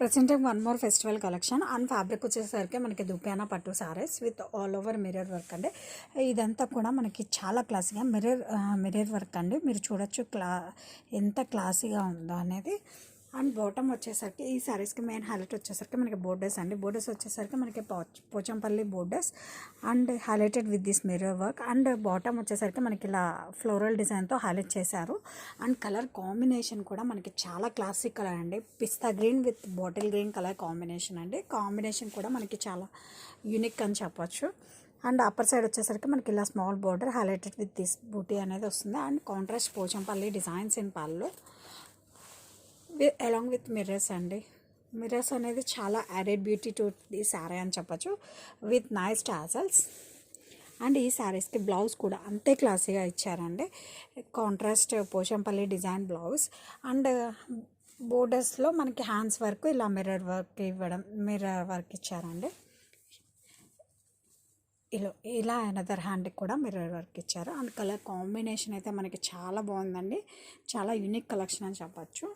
Present one more festival collection and fabric వచ్చేసరికి మనకి దుప్యానా పట్టు saris with all over mirror work అండి. ఇదంతా కూడా మనకి చాలా క్లాసీగా మిర్రర్ మిర్రర్ వర్క్ అండి. మీరు చూడొచ్చు క్లా ఎంత క్లాసీగా ఉందో అనేది. అండ్ బాటమ్ వచ్చేసరికి ఈ సారీస్కి మెయిన్ హైలైట్ వచ్చేసరికి మనకి బోర్డర్స్ అండి. బోర్డర్స్ వచ్చేసరికి మనకి pouch Pochampally borders and highlighted with this mirror work and bottom వచ్చేసరికి మనకి ఇలా ఫ్లోరల్ డిజైన్తో హైలైట్ చేశారు. అండ్ కలర్ కాంబినేషన్ కూడా మనకి చాలా క్లాసిక్ కలర్ అండి. Pista green with bottle green colour combination అండి. కాంబినేషన్ కూడా మనకి చాలా యూనిక్ అని చెప్పొచ్చు. అండ్ అప్పర్ సైడ్ వచ్చేసరికి మనకి ఇలా small border highlighted with this buti అనేది వస్తుంది. And contrast Pochampally designs in pallu. Along with mirrors అండి. మిర్రర్స్ అనేది చాలా added beauty to the saree అని చెప్పొచ్చు విత్ నైస్ టాజల్స్ అండ్ ఈ శారీస్కి బ్లౌజ్ కూడా అంతే క్లాసీగా ఇచ్చారండి. Contrast Pochampally design blouse and బోర్డర్స్లో మనకి హ్యాండ్స్ వర్క్ ఇలా మిర్రర్ వర్క్ ఇవ్వడం మిర్రర్ వర్క్ ఇచ్చారండి. ఇలా ఇలా అనదర్ హ్యాండ్కి కూడా మిర్రర్ వర్క్ ఇచ్చారు. అండ్ కలర్ కాంబినేషన్ అయితే మనకి చాలా బాగుందండి. చాలా యూనిక్ కలెక్షన్ అని చెప్పచ్చు.